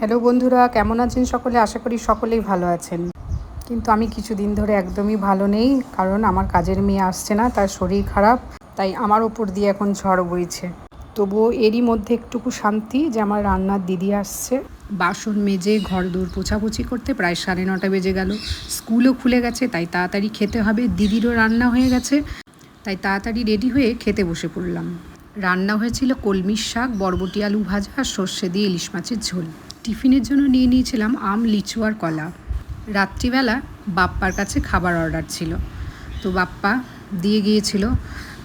Hello বন্ধুরা, কেমন আছেন সকলে? আশা করি সকলেই ভালো আছেন। কিন্তু আমি কিছুদিন ধরে একদমই ভালো নেই, কারণ আমার কাজের মেয়ে আসছে না, তার শরীর খারাপ, তাই আমার ওপর দিয়ে এখন ঝড় বইছে। তবুও এরই মধ্যে একটুকু শান্তি যে আমার রান্নার দিদি আসছে। বাসন মেজে ঘর দৌড় পোছাপুছি করতে প্রায় সাড়ে নটা বেজে গেল। স্কুলও খুলে গেছে, তাই তাড়াতাড়ি খেতে হবে। দিদিরও রান্না হয়ে গেছে, তাই তাড়াতাড়ি রেডি হয়ে খেতে বসে পড়লাম। রান্না হয়েছিল কলমির শাক, বরবটি আলু ভাজা আর সর্ষে দিয়ে ইলিশ মাছের ঝোল। টিফিনের জন্য নিয়ে নিয়েছিলাম আম, লিচু আর কলা। রাত্রিবেলা বাপ্পার কাছে খাবার অর্ডার ছিল। তো বাপ্পা দিয়ে গিয়েছিল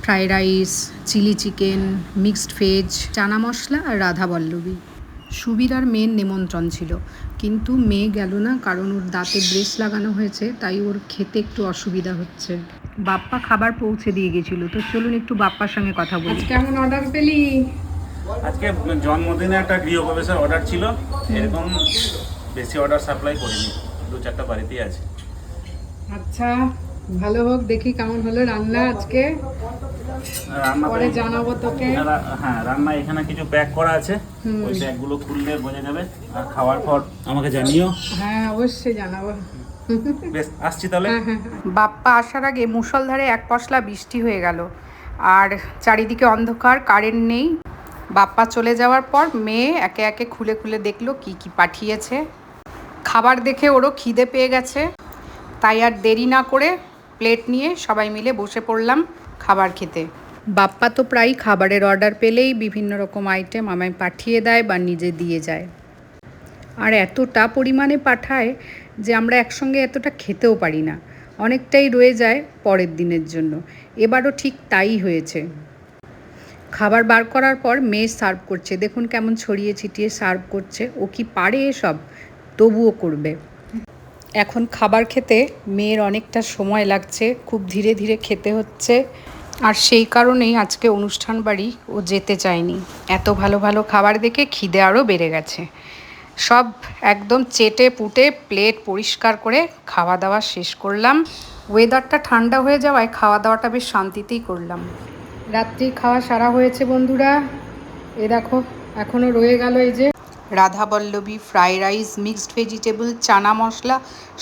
fried rice, chilli chicken, mixed veg, chana masala আর রাধা বল্লবী সুবিরার মেন নিমন্ত্রণ ছিল। কিন্তু মেয়ে গেল না, কারণ ওর দাঁতে ব্রেস লাগানো হয়েছে, তাই ওর খেতে একটু অসুবিধা হচ্ছে। বাপ্পা খাবার পৌঁছে দিয়ে গেছিল তো চলুন একটু বাপ্পার সঙ্গে কথা বলি। কেমন অর্ডার পেলি? আজকে জন্মদিনে একটা গৃহপ্রবেশের অর্ডার ছিল। এরকম বেশি অর্ডার সাপ্লাই করিনি। দু চারটা বাড়িতেই আছে। আচ্ছা ভালো হোক দেখি কেমন হলো রান্না আজকে। পরে জানাব তোকে। হ্যাঁ রান্না এখানে কিছু প্যাক করা আছে। ওই ব্যাগগুলো খুললে বোঝা যাবে। আর খাওয়ার পর আমাকে জানিও। হ্যাঁ অবশ্যই জানাব। বেশ আসছি তাহলে। বাপ্পা আসার আগে মুষলধারে এক পশলা বৃষ্টি হয়ে গেল। আর চারিদিকে অন্ধকার কারেন্ট নেই। বাপ্পা চলে যাওয়ার পর মেয়ে একে একে খুলে খুলে দেখল কি কি পাঠিয়েছে। খাবার দেখে ওরও খিদে পেয়ে গেছে। তাই আর দেরি না করে প্লেট নিয়ে সবাই মিলে বসে পড়লাম খাবার খেতে। বাপ্পা তো প্রায় খাবারের অর্ডার পেলেই বিভিন্ন রকম আইটেম আমায় পাঠিয়ে দেয় বা নিজে দিয়ে যায়। আর এতটা পরিমাণে পাঠায় যে আমরা একসঙ্গে এতটা খেতেও পারি না। অনেকটাই রয়ে যায় পরের দিনের জন্য। এবারও ঠিক তাই হয়েছে। খাবার বার করার পর মেয়ে সার্ভ করছে। দেখুন কেমন ছড়িয়ে ছিটিয়ে সার্ভ করছে। ও কি পারে এসব? তবুও করবে। এখন খাবার খেতে মেয়ের অনেকটা সময় লাগছে। খুব ধীরে ধীরে খেতে হচ্ছে। আর সেই কারণেই আজকে অনুষ্ঠান বাড়ি ও যেতে চায়নি। এত ভালো ভালো খাবার দেখে খিদে আরও বেড়ে গেছে। সব একদম চেটে পুটে প্লেট পরিষ্কার করে খাওয়া দাওয়া শেষ করলাম। ওয়েদারটা ঠান্ডা হয়ে যাওয়ায় খাওয়া দাওয়াটা বেশ শান্তিতেই করলাম। রাত্রি খাওয়া সারা হয়েছে বন্ধুরা। এ দেখো এখনও রয়ে গেল এই যে radhaballabhi fry rice, mixed vegetable, chana masala,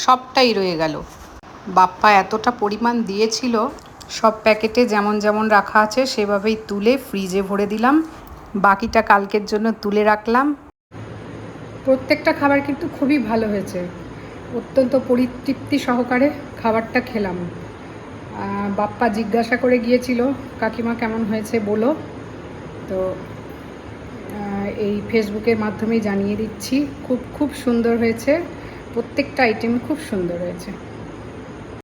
সবটাই রয়ে গেল। বাপ্পা এতটা পরিমাণ দিয়েছিল, সব প্যাকেটে যেমন যেমন রাখা আছে সেভাবেই তুলে ফ্রিজে ভরে দিলাম। বাকিটা কালকের জন্য তুলে রাখলাম। প্রত্যেকটা খাবার কিন্তু খুবই ভালো হয়েছে। অত্যন্ত পরিতৃপ্তি সহকারে খাবারটা খেলাম। বাপ্পা জিজ্ঞাসা করে গিয়েছিল, কাকিমা, কেমন হয়েছে বলো? তো এই ফেসবুকের মাধ্যমেই জানিয়ে দিচ্ছি, খুব খুব সুন্দর হয়েছে, প্রত্যেকটা আইটেম খুব সুন্দর হয়েছে।